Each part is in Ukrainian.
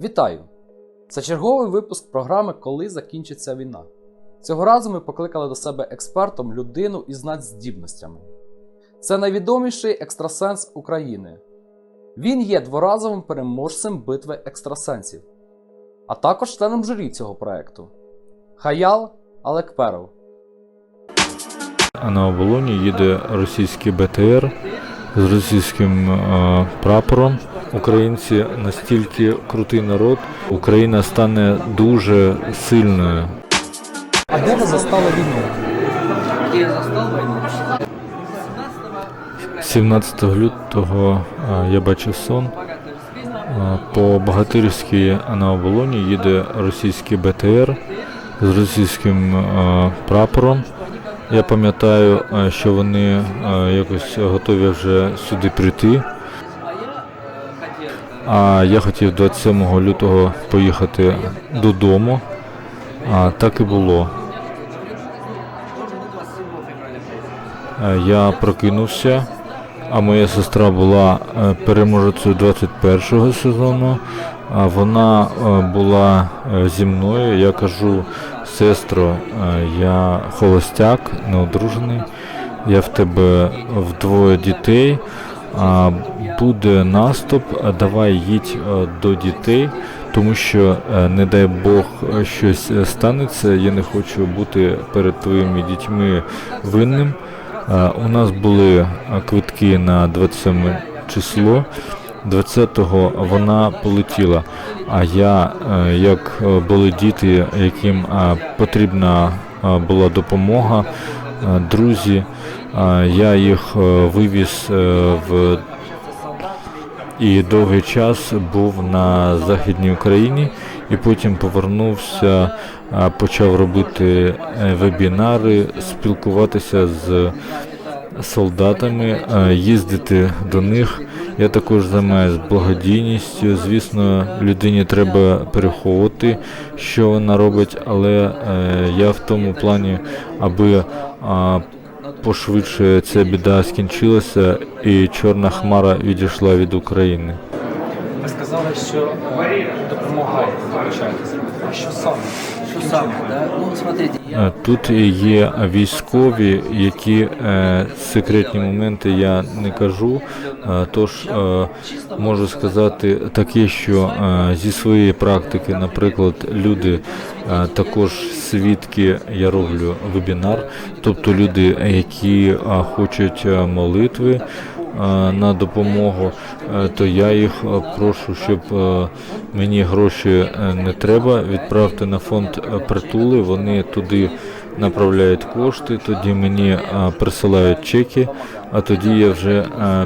Вітаю! Це черговий випуск програми Коли закінчиться війна. Цього разу ми покликали до себе експертом людину із надздібностями. Це найвідоміший екстрасенс України. Він є дворазовим переможцем битви екстрасенсів, а також членом журі цього проекту. Хаял Алекперов. А на оболоні їде російський БТР з російським е, прапором. Українці настільки крутий народ, Україна стане дуже сильною. А де ви застали війну? Я застал войну? 17 лютого я бачив сон. По Богатирській на оболоні їде російський БТР з російським прапором. Я пам'ятаю, що вони якось готові вже сюди прийти. А я хотів 27 лютого поїхати додому, а так і було. Должен был 27 февраля приехать. Е, Я прокинувся, а моя сестра була е, переможецею 21-го сезону. А вона е, була зі мною. Я кажу, сестро, я холостяк, неодружений. Я в тебе вдвоє дітей. А буде наступ, давай їдь е, до дітей, тому що, е, не дай Бог, е, щось станеться. Я не хочу бути перед твоїми дітьми винним. У нас були квитки на 27 число. 20-го вона полетіла. А я, як були діти, яким потрібна була допомога, друзі, я їх е, вивіз е, в і довгий час був на Західній Україні, і потім повернувся, почав робити е, вебінари, спілкуватися з солдатами, їздити до них. Я також займаюся благодійністю. Звісно, людині треба переховувати, що вона робить, але я в тому плані, аби пошвидше ця біда скінчилася і чорна хмара відійшла від України. Ви сказали, що допомагаєте, долучаєтеся. А що саме? Что самое, да? Ну, смотрите, я... Е, Тут є військові, які е, секретні моменти я не кажу. Е, Тож е, можу сказати таке, що е, зі своєї практики, наприклад, люди е, також свідки, я роблю вебінар, тобто люди, які е, хочуть е, молитви. Е, На допомогу, е, то я їх е, прошу, щоб мені гроші не треба. Відправте на фонд притули. Вони туди направляють кошти, тоді мені присилають чеки, а тоді я вже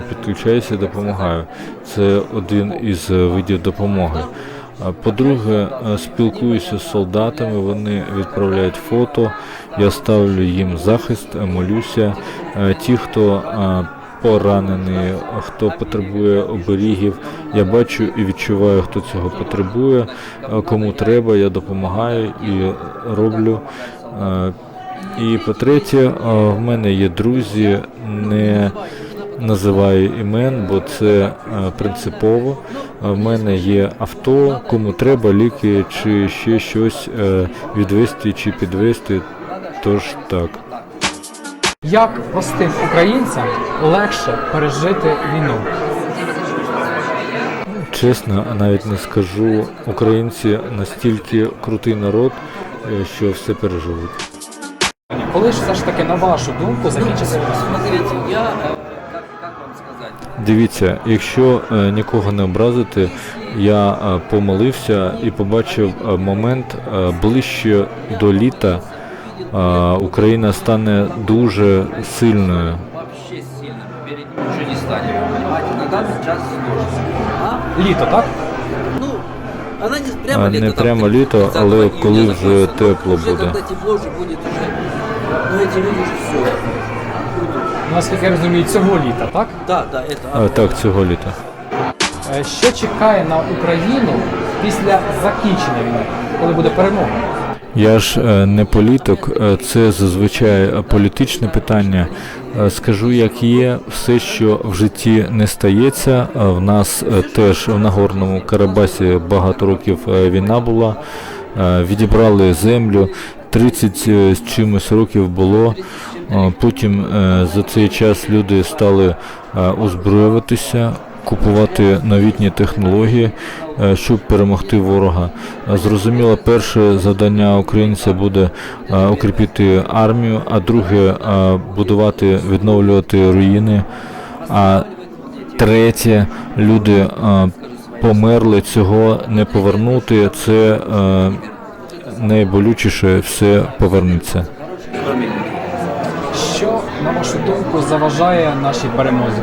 підключаюся і допомагаю. Це один із видів допомоги. По-друге, спілкуюся з солдатами, вони відправляють фото, я ставлю їм захист, молюся. Ті, хто поранений, хто потребує оберігів, я бачу і відчуваю, хто цього потребує, е, кому треба, я допомагаю і роблю. Е, І по-третє, е, в мене є друзі, не називаю імен, бо це принципово. В мене є авто, кому треба ліки чи ще щось відвести чи підвести. Тож так. Як простим українцям легше пережити війну? Чесно, навіть не скажу, українці настільки крутий народ, е, що все переживуть. Коли ж все ж таки, на вашу думку, закінчиться війна? Смотрите, я... сказать? Дивіться, якщо е, нікого не образити, я е, помолився і побачив е, момент е, ближче до літа. е, Україна стане дуже сильною. Вообще сильно, поверить ничего не станет. Понимаете, на данный час сложно. А? Літо, так? Ну, она не прямо А, лето, не там, прямо 30 літо, 30 але июня коли вже закончится. Ну, тепло уже буде. когда тепло уже будет уже. Ну, эти люди уже все. уйдут. Наскільки я розумію, цього літа, так? Да, да, это. Е, Так, цього літа. Е, Що чекає на Україну після закінчення війни, коли буде перемога? Я ж е, не політик, е, це зазвичай політичне питання. Е, Скажу, як є, все, що в житті не стається. В нас теж в Нагорному Карабасі багато років війна була. Відібрали землю. 30 з чимось років було. Потім за цей час люди стали озброюватися, купувати новітні технології, е, щоб перемогти ворога. Е, Зрозуміло, перше завдання українця буде е, укріпити армію, а друге будувати, відновлювати руїни. А третє, люди померли, цього не повернути. Це найболючіше все повернеться. Що, на вашу думку, заважає нашій перемозі?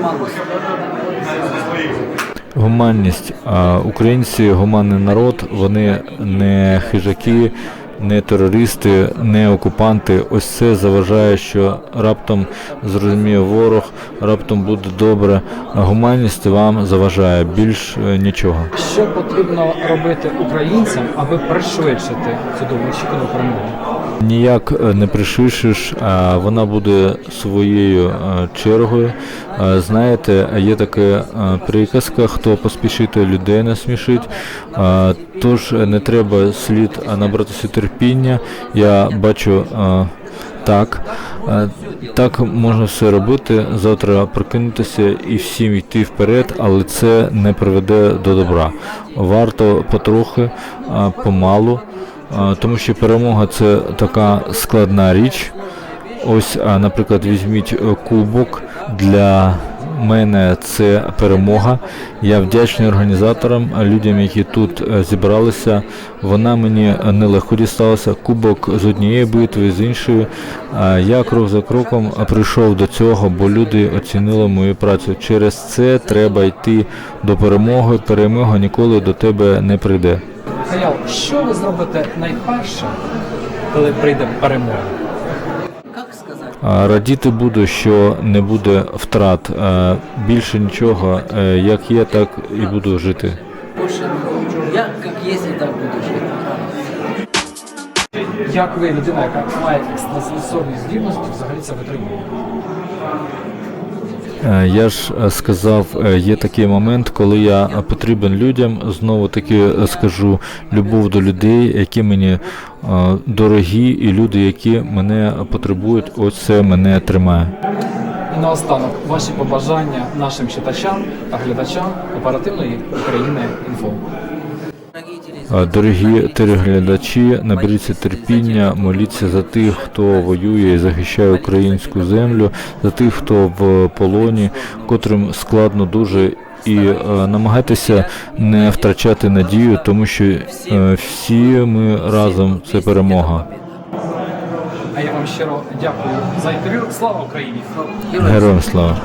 Гуманность. Гуманність. А українці гуманний народ, вони не хижаки, не терористи, не окупанти. Ось це заважає, що раптом зрозуміє ворог, раптом буде добре. А гуманність вам заважає більш е, нічого. Що потрібно робити українцям, аби пришвидшити цю довгоочікувану перемогу? Ніяк е, не пришвидшиш, а вона буде своєю е, чергою. Е, Знаєте, є така приказка, хто поспішити людей насмішить. Тож не треба слід набратися терпіння. Я бачу так. Так можна все робити. Завтра прокинутися і всім йти вперед, але це не приведе до добра. Варто потрохи, помалу. Тому що перемога це така складна річ. Ось, наприклад, візьміть е, кубок. Для мене це перемога. Я вдячний організаторам, людям, які тут е, зібралися. Вона мені нелегко дісталася. Кубок з однієї битви, з іншої. Я крок за кроком прийшов до цього, бо люди оцінили мою працю. Через це треба йти до перемоги. Перемога ніколи до тебе не прийде. Михайло, що ви зробите найперше, коли прийде перемога? Радіти буду, що не буде втрат. Більше нічого, е, як є, так і буду жити. Больше я как есть так буду жить. Як ви, людина, яка має екстрасенсорні здібності, взагалі це витримує? Е, Я ж е, сказав, е, є такий момент, коли я потрібен людям. Знову таки скажу любов до людей, які мені дорогі, і люди, які мене потребують. Ось це мене тримає. І наостанок ваші побажання нашим читачам та глядачам оперативної України інфо. Дорогі телеглядачі, наберіться терпіння, моліться за тих, хто воює і захищає українську землю, за тих, хто в полоні, котрим складно дуже. І е, намагайтеся не втрачати надію, тому що е, всі ми разом це перемога. А я вам щиро дякую за інтерв'ю. Слава Україні! Героям слава!